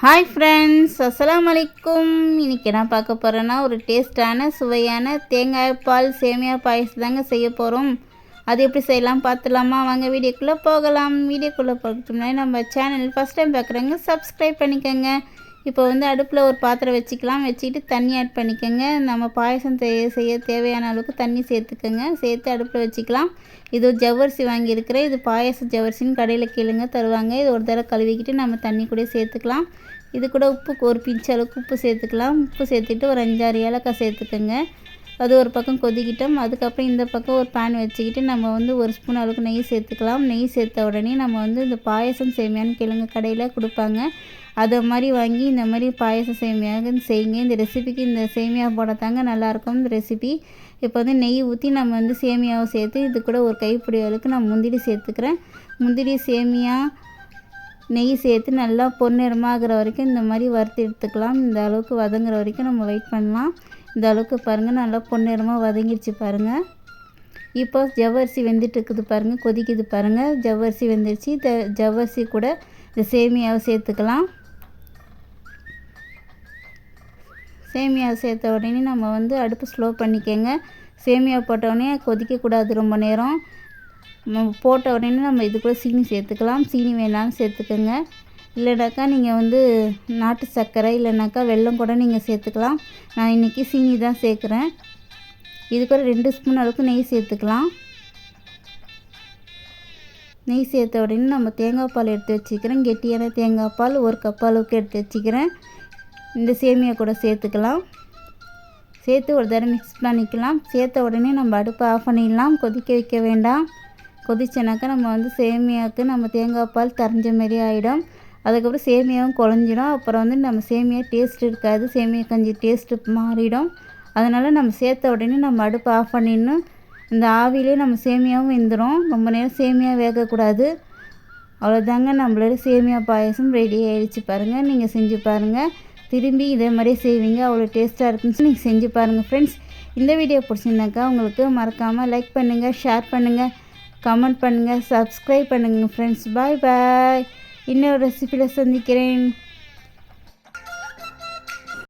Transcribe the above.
Hi friends அஸ்லாம் அலைக்கும் இன்றைக்கி நான் பார்க்க போகிறேன்னா ஒரு டேஸ்டான சுவையான தேங்காய் பால் சேமியா பாயசம் தாங்க செய்ய போகிறோம் அது எப்படி செய்யலாம் பார்த்துலாமா? வாங்க வீடியோக்குள்ளே போகலாம். வீடியோக்குள்ளே போகிறதுக்கு முன்னாடி நம்ம சேனல் ஃபஸ்ட் டைம் பார்க்குறவங்க சப்ஸ்கிரைப் பண்ணிக்கோங்க. இப்போ வந்து அடுப்பில் ஒரு பாத்திரம் வச்சுக்கலாம். வச்சுக்கிட்டு தண்ணி ஆட் பண்ணிக்கோங்க. நம்ம பாயசம் செய்ய செய்ய தேவையான அளவுக்கு தண்ணி சேர்த்துக்கோங்க. சேர்த்து அடுப்பில் வச்சுக்கலாம். இது ஜவ்வரிசி வாங்கியிருக்கிறேன். இது பாயசம் ஜவ்வரிசின்னு கடையில் கீழுங்க தருவாங்க. இது ஒரு தடவை கழுவிக்கிட்டு நம்ம தண்ணி கூட சேர்த்துக்கலாம். இது கூட உப்பு ஒரு பிஞ்சு அளவுக்கு உப்பு சேர்த்துக்கலாம். உப்பு சேர்த்துட்டு ஒரு அஞ்சாறு ஏலக்காய் சேர்த்துக்கோங்க. அது ஒரு பக்கம் கொதிக்கிட்டோம். அதுக்கப்புறம் இந்த பக்கம் ஒரு பேன் வச்சுக்கிட்டு நம்ம வந்து ஒரு ஸ்பூன் அளவுக்கு நெய் சேர்த்துக்கலாம். நெய் சேர்த்த உடனே நம்ம வந்து இந்த பாயசம் சேமியான்னு கிழங்கு கடையில் கொடுப்பாங்க. அதை மாதிரி வாங்கி இந்த மாதிரி பாயசம் சேமியாக செய்யுங்க. இந்த ரெசிபிக்கு இந்த சேமியா போடத்தாங்க நல்லாயிருக்கும் இந்த ரெசிபி இப்போ வந்து நெய் ஊற்றி நம்ம வந்து சேமியாவை சேர்த்து இது கூட ஒரு கைப்பிடி அளவுக்கு நான் முந்திரி சேர்த்துக்கிறேன். முந்திரி சேமியா நெய் சேர்த்து நல்லா பொன்னிறமாகிற வரைக்கும் இந்த மாதிரி வறுத்து எடுத்துக்கலாம். இந்த அளவுக்கு வதங்குற வரைக்கும் நம்ம வெயிட் பண்ணலாம். இந்த அளவுக்கு பாருங்கள் நல்லா பொன்னிறமாக வதங்கிடுச்சு பாருங்கள் இப்போ ஜவ்வரிசி வெந்துட்டு இருக்குது பாருங்கள் கொதிக்குது பாருங்கள் ஜவ்வரிசி வெந்துருச்சு இந்த ஜவ்வரிசி கூட இந்த சேமியாவை சேர்த்துக்கலாம். சேமியாவை சேர்த்த உடனே நம்ம வந்து அடுப்பு ஸ்லோ பண்ணிக்கோங்க. சேமியா போட்ட உடனே கொதிக்கக்கூடாது ரொம்ப நேரம். போட்ட உடனே நம்ம இது கூட சீனி சேர்த்துக்கலாம். சீனி வேணாலும் சேர்த்துக்கோங்க. இல்லைனாக்கா நீங்கள் வந்து நாட்டு சர்க்கரை இல்லைனாக்கா வெல்லம் கூட நீங்கள் சேர்த்துக்கலாம். நான் இன்றைக்கி சீனி தான் சேர்க்குறேன். இது கூட ரெண்டு ஸ்பூன் அளவுக்கு நெய் சேர்த்துக்கலாம். நெய் சேர்த்த உடனே நம்ம தேங்காய் பால் எடுத்து வச்சுக்கிறேன். கெட்டியான தேங்காய் பால் ஒரு கப் அளவுக்கு எடுத்து வச்சுக்கிறேன். இந்த சேமியா கூட சேர்த்துக்கலாம். சேர்த்து ஒரு தடவை மிக்ஸ் பண்ணிக்கலாம். சேர்த்த உடனே நம்ம அடுப்பை ஆஃப் பண்ணிடலாம். கொதிக்க வைக்க வேண்டாம். கொதிச்சனாக்கா நம்ம வந்து சேமியாவுக்கு நம்ம தேங்காய் பால் தரைஞ்ச மாரி ஆகிடும் அதுக்கப்புறம் சேமியாவும் குழஞ்சிடும். அப்புறம் வந்து நம்ம சேமியா டேஸ்ட் இருக்காது. சேமியா கஞ்சி டேஸ்ட்டு மாறிடும். அதனால் நம்ம சேர்த்த உடனே நம்ம அடுப்பை ஆஃப் பண்ணிடணும். இந்த ஆவிலே நம்ம சேமியாவும் வெந்துடும் ரொம்ப நேரம் சேமியா வேகக்கூடாது. அவ்வளோதாங்க நம்மளோட சேமியா பாயசம் ரெடி ஆகிடுச்சு பாருங்கள் நீங்கள் செஞ்சு பாருங்கள் திரும்பி இதே மாதிரியே செய்வீங்க. அவ்வளோ டேஸ்ட்டாக இருக்குன்னு நீங்கள் செஞ்சு பாருங்கள் ஃப்ரெண்ட்ஸ் இந்த வீடியோ பிடிச்சிருந்தாக்கா உங்களுக்கு மறக்காமல் லைக் பண்ணுங்கள் ஷேர் பண்ணுங்கள் கமெண்ட் பண்ணுங்கள் சப்ஸ்கிரைப் பண்ணுங்கள் ஃப்ரெண்ட்ஸ் பாய் பாய் இன்னொரு ரெசிபியில் சந்திக்கிறேன்.